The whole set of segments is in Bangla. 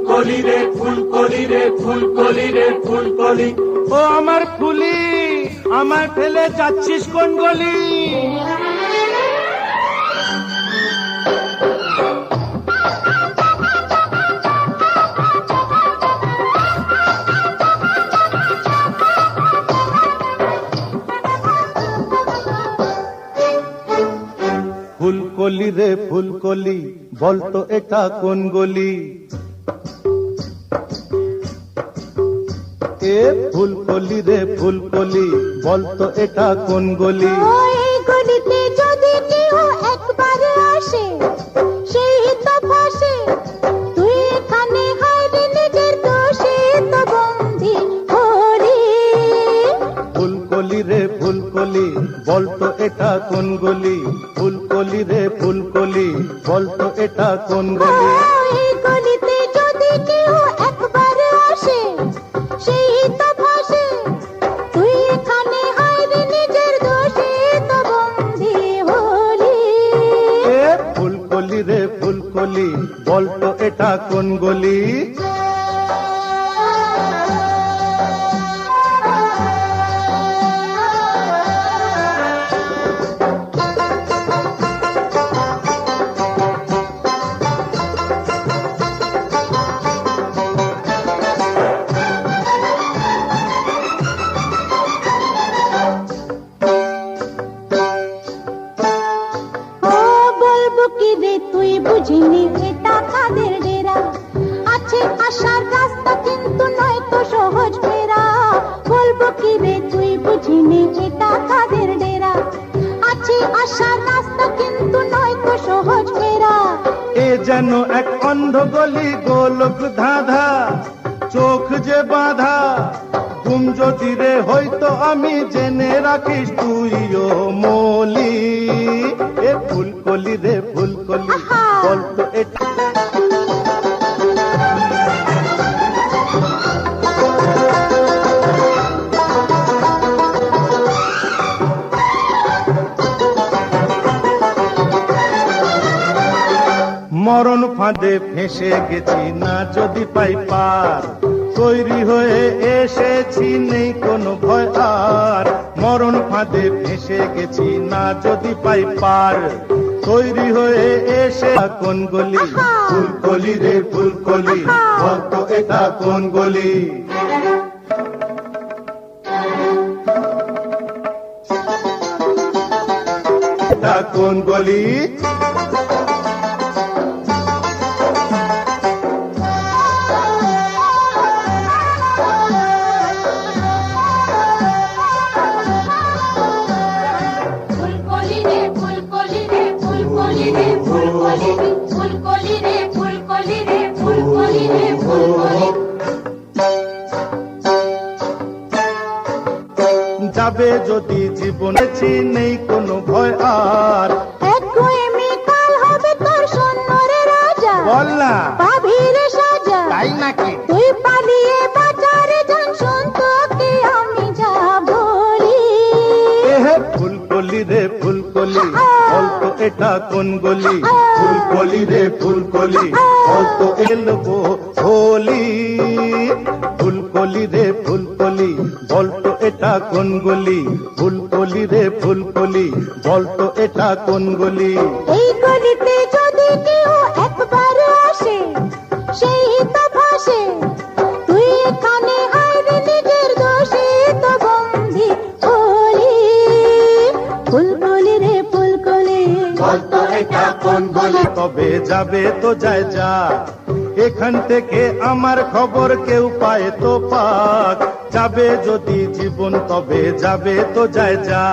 ফুলকলি রে ফুলকলি রে ফুলকলি রে ফুলকলি। ও আমার ফুলি আমার ফেলে যাচ্ছিস কোন গলি? ফুলকলি রে ফুলকলি বলতো এটা কোন গলি? এ ফুলকলি রে ফুলকলি বলতো এটা কোন গলি? ওই গলিতে যদি কেউ একবার আসে সেই তো ফাঁসে তুই এখানে হায়রে নিজের দোষে তো বন্দি হলি ফুলকলি রে ফুলকলি বলতো এটা কোন গলি? ফুলকলি রে ফুলকলি বলতো এটা কোন গলি? ওই গলিতে ফুলকলি কলি বলতো এটা কোন গলি? আসার রাস্তা কিন্তু নয় তো সহজ ফেরা এ যেন এক অন্ধ গলি গোলক ধাঁধা চোখ যে বাঁধা। ঘুম যদি রে হয়তো আমি জেনে রাখিস তুইও মলি। এ ফুলকলি রে ফুলকলি। বলতো এটা মরণ ফাঁদে ফেসে গেছি না যদি পাই পার। তৈরি হয়ে এসেছি নেই কোনো ভয় আর। মরণ ফাঁদে ফেসে গেছি না যদি পাই পার। তৈরি হয়ে এসে কোন গলি। ফুলকলি রে ফুলকলি। বলতো এটা কোন গলি? এটা কোন গলি? যাবে যদি জীবনে নেই কোনো ভয় আর। এক গোয়েমে কাল হবে তোর সৈন্যরে রাজা। বল না। পাভিরে সাজা। তাই নাকি? তুই পালিয়ে বাজারে যান শুন তোকে আমি যা বলি। এহে ফুলকলি রে ফুলকলি বলতো এটা কোন গলি? ফুলকলি রে ফুলকলি বলতো এলবো হোলি। ফুলকলি রে ফুলকলি বলতো এটা কোন গলি? ফুলকলি রে ফুলকলি বলতো এটা কোন গলি? এই গলিতে যদি কেউ একবার আসে সেই তো ভাসে। তুই এখানে নিজের দোষে তো হলি। ফুলকলি রে ফুলকলি। বলতো এটা কোন গলি? তবে যাবে তো যায় যা। এখান থেকে আমার খবর কেউ পায় তো পাক। যাবে যদি জীবন তবে যাবে তো যায় যা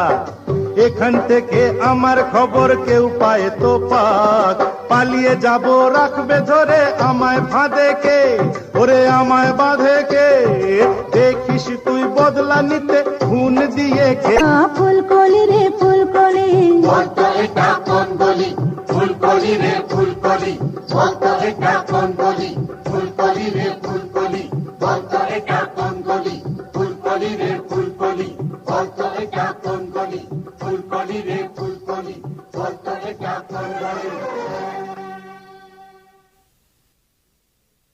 এখান থেকে আমার খবর কেউ পায় তো পাক। পালিয়ে যাব রাখবে ধরে আমায় ফাঁদে কে? ওরে আমায় বাঁধে কে? দেখিস তুই বদলা নিতে খুন দিয়ে খে ফুলকলি রে ফুলকলি। এটা কোন গলি ফুলকলি রে ফুলকলি বলতলে কাপন গলি ফুলকলি রে ফুলকলি বলতলে কাপন গলি ফুলকলি রে ফুলকলি বলতলে কাপন গলি ফুলকলি রে ফুলকলি বলতলে কাপন গলি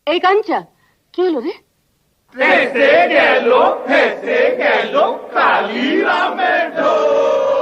এই কাঞ্চা কি হলো রে? ফেসে গেল ফেসে গেল কালিরামের ঢোল।